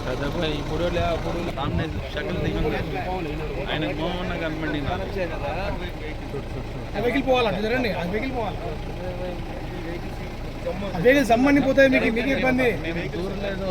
పెద్ద ఇప్పుడు అప్పుడు ఆమె షకల్ దిగండి ఆయన మోహన్ కనపడి వెహికల్ పోవాలంట రండి ఆ వెహికల్ పోవాలి వెహికల్ సమ్మని పోతాయి మీకు మీకు ఇబ్బంది మేము దూరలేదు